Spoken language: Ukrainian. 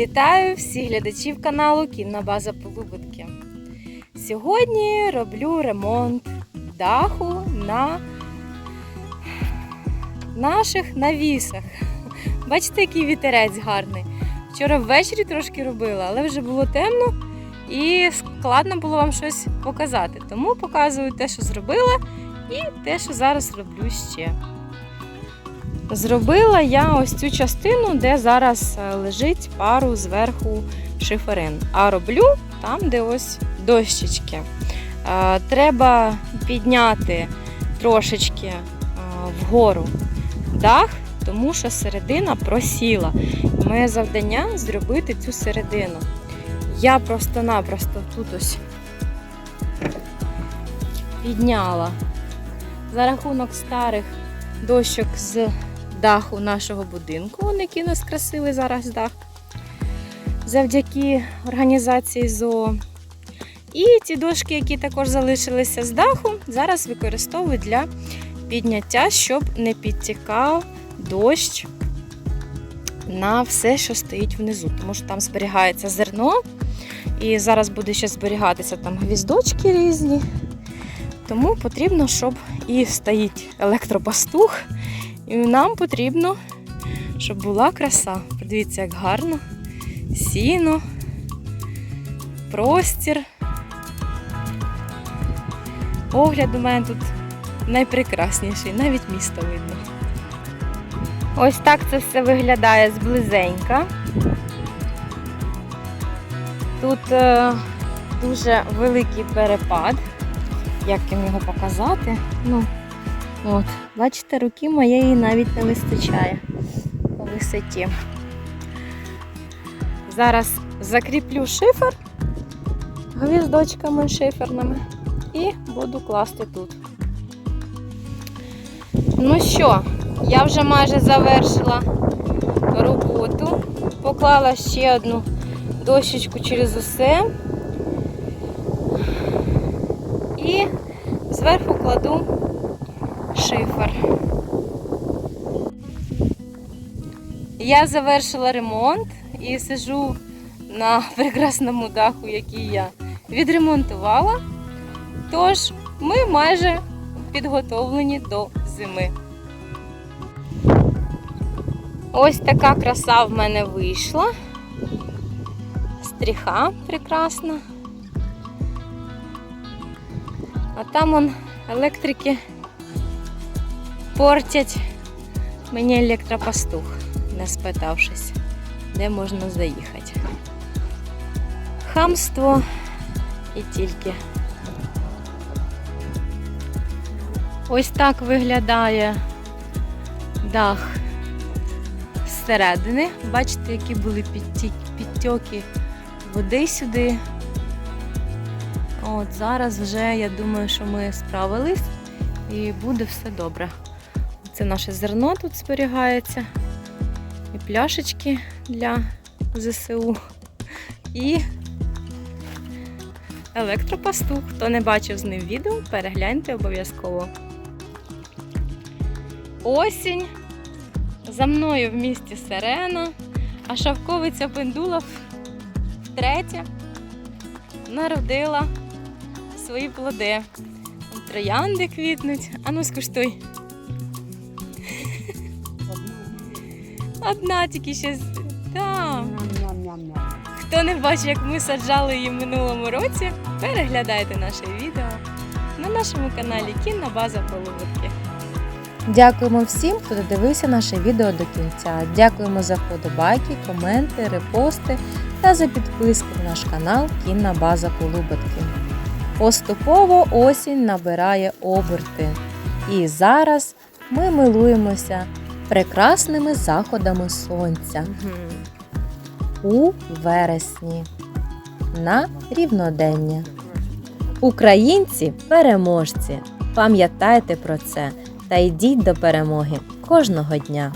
Вітаю всіх глядачів каналу Кінна База Полубитки. Сьогодні роблю ремонт даху на наших навісах. Бачите, який вітерець гарний. Вчора ввечері трошки робила, але вже було темно і складно було вам щось показати. Тому показую те, що зробила, і те, що зараз роблю ще. Зробила я ось цю частину, де зараз е, лежить пару зверху шиферин. А роблю там, де ось дощечки. Е, Треба підняти трошечки е, вгору дах, тому що середина просіла. Моє завдання зробити цю середину. Я просто-напросто тут ось підняла за рахунок старих дощок з даху нашого будинку, Вон який у нас красивий зараз дах. Завдяки організації ЗОО. І ці дошки, які також залишилися з даху, зараз використовую для підняття, щоб не підтікав дощ на все, що стоїть внизу. Тому що там зберігається зерно. І зараз буде ще зберігатися там гвіздочки різні. Тому потрібно, щоб і стоїть електропастух, і нам потрібно, щоб була краса. Подивіться, як гарно. Сіно, простір. Огляд у мене тут найпрекрасніший, навіть місто видно. Ось так це все виглядає зблизенька. Тут е, дуже великий перепад. Як їм його показати? Ну, от, бачите, руки моєї навіть не вистачає по висоті. Зараз закріплю шифер гвіздочками шиферними і буду класти тут. Ну що, я вже майже завершила роботу. Поклала ще одну дощечку через усе. І зверху кладу Я завершила ремонт і сижу на прекрасному даху, який я відремонтувала. Тож ми майже підготовлені до зими. Ось така краса в мене вийшла. Стріха прекрасна. А там он електрики портять мені електропастух, не спитавшись, де можна заїхати. Хамство і тільки. Ось так виглядає дах зсередини. Бачите, які були підтьоки води сюди. От зараз вже я думаю, що ми справились і буде все добре. Це наше зерно тут зберігається. Пляшечки для ЗСУ. І електропастух. Хто не бачив з ним відео, перегляньте обов'язково. Осінь. За мною в місті Сирена, а шавковиця пендула втретє народила свої плоди. Троянди квітнуть. Ану, скуштуй. Одна тільки ще. з- Так. Хто не бачив, як ми саджали її в минулому році, переглядайте наше відео на нашому каналі Кінна База Полуводки. Дякуємо всім, хто додивився наше відео до кінця. Дякуємо за вподобайки, коменти, репости та за підписку на наш канал Кінна База Полубатки. Поступово осінь набирає оберти. І зараз ми милуємося прекрасними заходами сонця у вересні на рівнодення. Українці переможці! Пам'ятайте про це та йдіть до перемоги кожного дня.